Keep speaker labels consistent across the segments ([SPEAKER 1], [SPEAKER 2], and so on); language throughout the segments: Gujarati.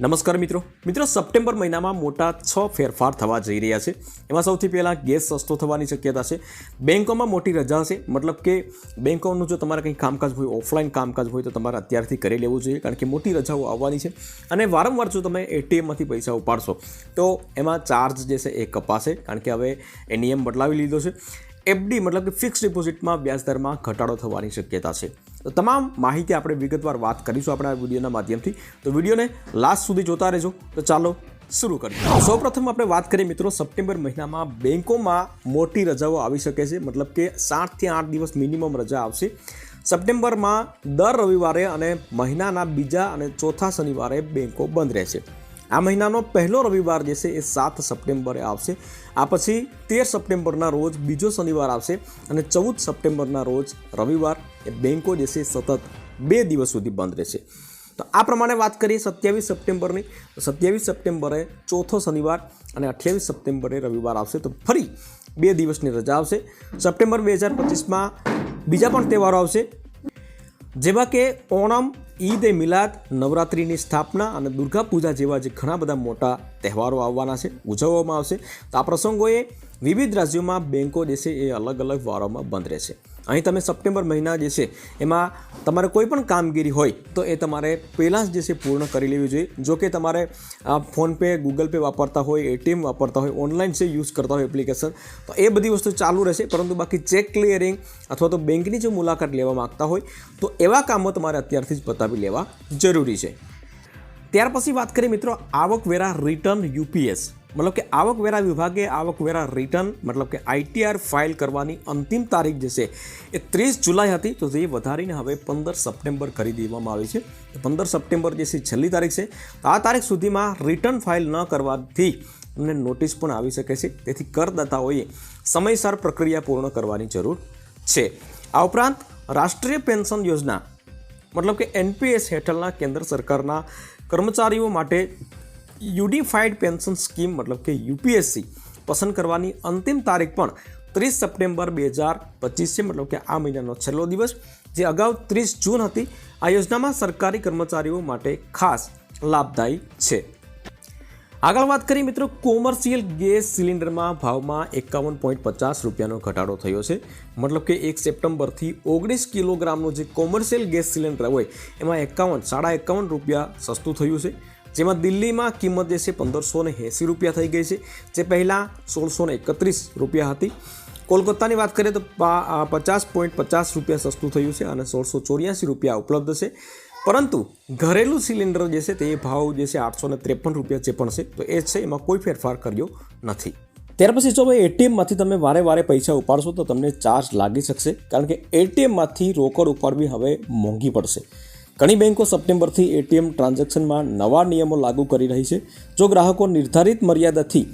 [SPEAKER 1] નમસ્કાર મિત્રો. મિત્રો, સપ્ટેમ્બર મહિનામાં મોટા છ ફેરફાર થવા જઈ રહ્યા છે. એમાં સૌથી પહેલાં ગેસ સસ્તો થવાની શક્યતા છે. બેન્કોમાં મોટી રજા છે. મતલબ કે બેન્કોનું જો તમારે કંઈ કામકાજ હોય, ઓફલાઈન કામકાજ હોય, તો તમારે અત્યારથી કરી લેવું જોઈએ. કારણ કે મોટી રજાઓ આવવાની છે. અને વારંવાર જો તમે એટીએમમાંથી પૈસા ઉપાડશો, તો એમાં ચાર્જ જે છે એ કપાશે. કારણ કે હવે એ નિયમ બદલાવી લીધો છે. એફડી, મતલબ કે ફિક્સ ડિપોઝિટમાં વ્યાજદરમાં ઘટાડો થવાની શક્યતા છે. તો તમામ માહિતી આપણે વિગતવાર વાત કરીશું આપણા વિડીયોના માધ્યમથી. તો વિડીયોને લાસ્ટ સુધી જોતા રહેજો. તો ચાલો શરૂ કરીએ. સૌપ્રથમ આપણે વાત કરીએ મિત્રો, સપ્ટેમ્બર મહિનામાં બેન્કોમાં મોટી રજાઓ આવી શકે છે. મતલબ કે સાતથી આઠ દિવસ મિનિમમ રજા આવશે. સપ્ટેમ્બરમાં દર રવિવારે અને મહિનાના બીજા અને ચોથા શનિવારે બેન્કો બંધ રહેશે. આ મહિનાનો પહેલો રવિવાર જે છે એ સાત સપ્ટેમ્બરે આવશે. આ પછી તેર સપ્ટેમ્બરના રોજ બીજો શનિવાર આવશે અને ચૌદ સપ્ટેમ્બરના રોજ રવિવાર એ બેન્કો જે છે સતત બે દિવસ સુધી બંધ રહેશે. તો આ પ્રમાણે વાત કરીએ સત્યાવીસ સપ્ટેમ્બરની. સત્યાવીસ સપ્ટેમ્બરે ચોથો શનિવાર અને અઠ્યાવીસ સપ્ટેમ્બરે રવિવાર આવશે. તો ફરી બે દિવસની રજા આવશે. સપ્ટેમ્બર બે હજાર પચીસમાં બીજા પણ તહેવારો આવશે. જેવા કે ઓણમ ઈદ એ મિલાદ નવરાત્રિની સ્થાપના અને દુર્ગા પૂજા જેવા જે ઘણા બધા મોટા તહેવારો આવવાના છે, ઉજવવામાં આવશે. તો આ પ્રસંગોએ વિવિધ રાજ્યોમાં બેન્કો જે છે એ અલગ અલગ વારોમાં બંધ રહેશે. અહીં તમે સપ્ટેમ્બર મહિના જે છે એમાં તમારે કોઈ પણ કામગીરી હોય તો એ તમારે પહેલાં જ જે છે પૂર્ણ કરી લેવી જોઈએ. જો કે તમારે ફોનપે, ગૂગલ પે વાપરતા હોય, એટીએમ વાપરતા હોય, ઓનલાઈન છે યુઝ કરતા હોય એપ્લિકેશન, તો એ બધી વસ્તુ ચાલુ રહેશે. પરંતુ બાકી ચેક ક્લિયરિંગ અથવા તો બેંકની જો મુલાકાત લેવા માગતા હોય તો એવા કામો તમારે અત્યારથી જ પતાવી લેવા જરૂરી છે. ત્યાર પછી વાત કરીએ મિત્રો આવકવેરા રિટર્ન યુપીએસ મતલબ કે આવકવેરા વિભાગે આવકવેરા રિટર્ન મતલબ કે આઈટીઆર ફાઇલ કરવાની અંતિમ તારીખ જે છે એ ત્રીસ જુલાઈ હતી. તો તે વધારીને હવે પંદર સપ્ટેમ્બર કરી દેવામાં આવી છે. પંદર સપ્ટેમ્બર જે છે છેલ્લી તારીખ છે. તો આ તારીખ સુધીમાં રિટર્ન ફાઇલ ન કરવાથી એમને નોટિસ પણ આવી શકે છે. તેથી કરદાતાઓએ સમયસર પ્રક્રિયા પૂર્ણ કરવાની જરૂર છે. આ ઉપરાંત રાષ્ટ્રીય પેન્શન યોજના, મતલબ કે એનપીએસ હેઠળના કેન્દ્ર સરકારના કર્મચારીઓ માટે યુનિફાઈડ પેન્શન સ્કીમ, મતલબ કે યુપીએસસી, પસંદ કરવાની અંતિમ તારીખ પણ ત્રીસ સપ્ટેમ્બર બે હજાર પચીસ છે. મતલબ કે આ મહિનાનો છેલ્લો દિવસ જે અગાઉ ત્રીસ જૂન હતી. આ યોજનામાં સરકારી કર્મચારીઓ માટે ખાસ લાભદાયી છે. આગળ વાત કરીએ મિત્રો, કોમર્શિયલ ગેસ સિલિન્ડરમાં ભાવમાં એકાવન પોઈન્ટ પચાસ રૂપિયાનો ઘટાડો થયો છે. મતલબ કે એક સપ્ટેમ્બરથી ઓગણીસ કિલોગ્રામનું જે કોમર્શિયલ ગેસ સિલિન્ડર હોય, એમાં એકાવન, સાડા એકાવન રૂપિયા સસ્તું થયું છે. જેમાં દિલ્હીમાં કિંમત જે છે પંદરસો ને એંસી રૂપિયા થઈ ગઈ છે. જે પહેલાં સોળસો ને એકત્રીસ રૂપિયા હતી. કોલકાતાની વાત કરીએ તો પચાસ પોઈન્ટ પચાસ રૂપિયા સસ્તું થયું છે અને સોળસો ચોર્યાસી રૂપિયા ઉપલબ્ધ છે. પરંતુ ઘરેલું સિલિન્ડર જે છે તે ભાવ જે છે આઠસો ને ત્રેપન રૂપિયા જે પણ છે, તો એ છે એમાં કોઈ ફેરફાર કર્યો નથી. ત્યાર પછી જો ભાઈ એટીએમમાંથી તમે વારે વારે પૈસા ઉપાડશો, તો તમને ચાર્જ લાગી શકશે, કારણ કે એટીએમમાંથી રોકડ ઉપાડવી હવે મોંઘી પડશે. ઘણી બેન્કો સપ્ટેમ્બરથી એટીએમ ટ્રાન્ઝેક્શનમાં નવા નિયમો લાગુ કરી રહી છે. જો ગ્રાહકો નિર્ધારિત મર્યાદાથી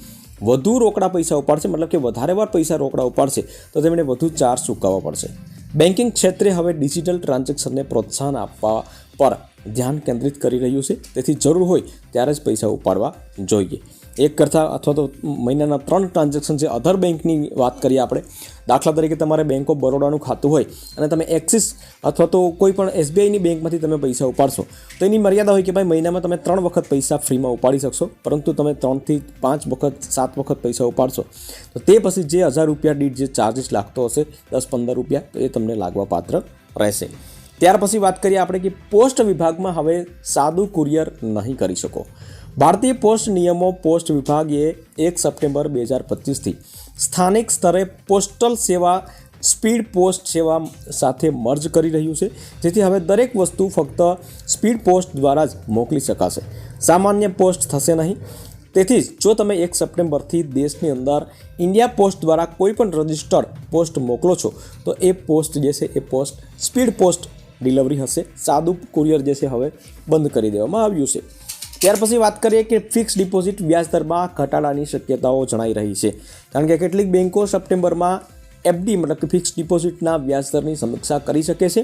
[SPEAKER 1] વધુ રોકડા પૈસા ઉપાડશે, મતલબ કે વધારે વાર પૈસા રોકડા ઉપાડશે, તો તેમણે વધુ ચાર્જ ચૂકવવા પડશે. બેન્કિંગ ક્ષેત્રે હવે ડિજિટલ ટ્રાન્ઝેક્શનને પ્રોત્સાહન આપવા પર ધ્યાન કેન્દ્રિત કરી રહ્યું છે. તેથી જરૂર હોય ત્યારે જ પૈસા ઉપાડવા જોઈએ. એક કરતાં અથવા તો મહિનાના ત્રણ ટ્રાન્ઝેક્શન છે અધર બેંકની વાત કરીએ આપણે, દાખલા તરીકે તમારે બેંક ઓફ બરોડાનું ખાતું હોય અને તમે એક્સિસ અથવા તો કોઈ પણ એસબીઆઈની બેંકમાંથી તમે પૈસા ઉપાડશો, તો એની મર્યાદા હોય કે ભાઈ મહિનામાં તમે ત્રણ વખત પૈસા ફ્રીમાં ઉપાડી શકશો, પરંતુ તમે ત્રણથી પાંચ વખત, સાત વખત પૈસા ઉપાડશો, તો તે પછી જે હજાર રૂપિયા દીઠ જે ચાર્જિસ લાગતો હશે, દસ પંદર રૂપિયા, તો એ તમને લાગવા પાત્ર રહેશે. ત્યાર પછી વાત કરીએ આપણે કે પોસ્ટ વિભાગમાં હવે સાદું કુરિયર નહીં કરી શકો. ભારતીય પોસ્ટ નિયમો પોસ્ટ વિભાગે એક સપ્ટેમ્બર બે હજાર પચીસથી સ્થાનિક સ્તરે પોસ્ટલ સેવા, સ્પીડ પોસ્ટ સેવા સાથે મર્જ કરી રહ્યું છે. જેથી હવે દરેક વસ્તુ ફક્ત સ્પીડ પોસ્ટ દ્વારા જ મોકલી શકાશે. સામાન્ય પોસ્ટ થશે નહીં. તેથી જ જો તમે એક સપ્ટેમ્બરથી દેશની અંદર ઇન્ડિયા પોસ્ટ દ્વારા કોઈપણ રજિસ્ટર્ડ પોસ્ટ મોકલો છો, તો એ પોસ્ટ જે છે એ પોસ્ટ સ્પીડ પોસ્ટ ડિલિવરી હશે. સાદું કુરિયર જે છે હવે બંધ કરી દેવામાં આવ્યું છે. ત્યાર પછી વાત કરીએ કે ફિક્સ ડિપોઝિટ વ્યાજ દરમાં ઘટાડાની શક્યતાઓ જણાઈ રહી છે. કારણ કે કેટલીક બેન્કો સપ્ટેમ્બરમાં એફડી મતલબ કે ફિક્સ ડિપોઝિટના વ્યાજ દરની સમીક્ષા કરી શકે છે.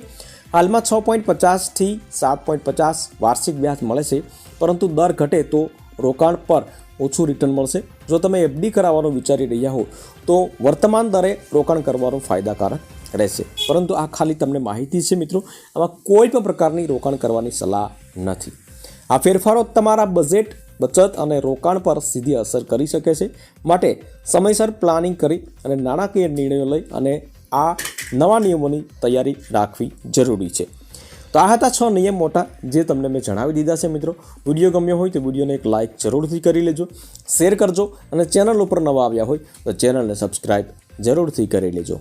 [SPEAKER 1] હાલમાં છ પોઈન્ટ પચાસથી સાત પોઈન્ટ પચાસ વાર્ષિક વ્યાજ મળે છે. પરંતુ દર ઘટે તો રોકાણ પર ઓછું રિટર્ન મળશે. જો તમે એફડી કરાવવાનું વિચારી રહ્યા હો, તો વર્તમાન દરે રોકાણ કરવાનું ફાયદાકારક રહેશે. પરંતુ આ ખાલી તમને માહિતી છે મિત્રો. આમાં કોઈ પણ પ્રકારની રોકાણ કરવાની સલાહ નથી. આ ફેરફારો તમારા બજેટ, બચત અને રોકાણ પર સીધી અસર કરી શકે છે. માટે સમયસર પ્લાનિંગ કરી અને નાણાકીય નિર્ણયો લઈ અને આ નવા નિયમોની તૈયારી રાખવી જરૂરી છે. તો આ હતા છ નિયમ મોટા જે તમને મેં જણાવી દીધા છે મિત્રો. વીડિયો ગમ્યો હોય તો વિડીયોને એક લાઇક જરૂરથી કરી લેજો. શેર કરજો અને ચેનલ ઉપર નવા આવ્યા હોય તો ચેનલને સબસ્ક્રાઈબ જરૂરથી કરી લેજો.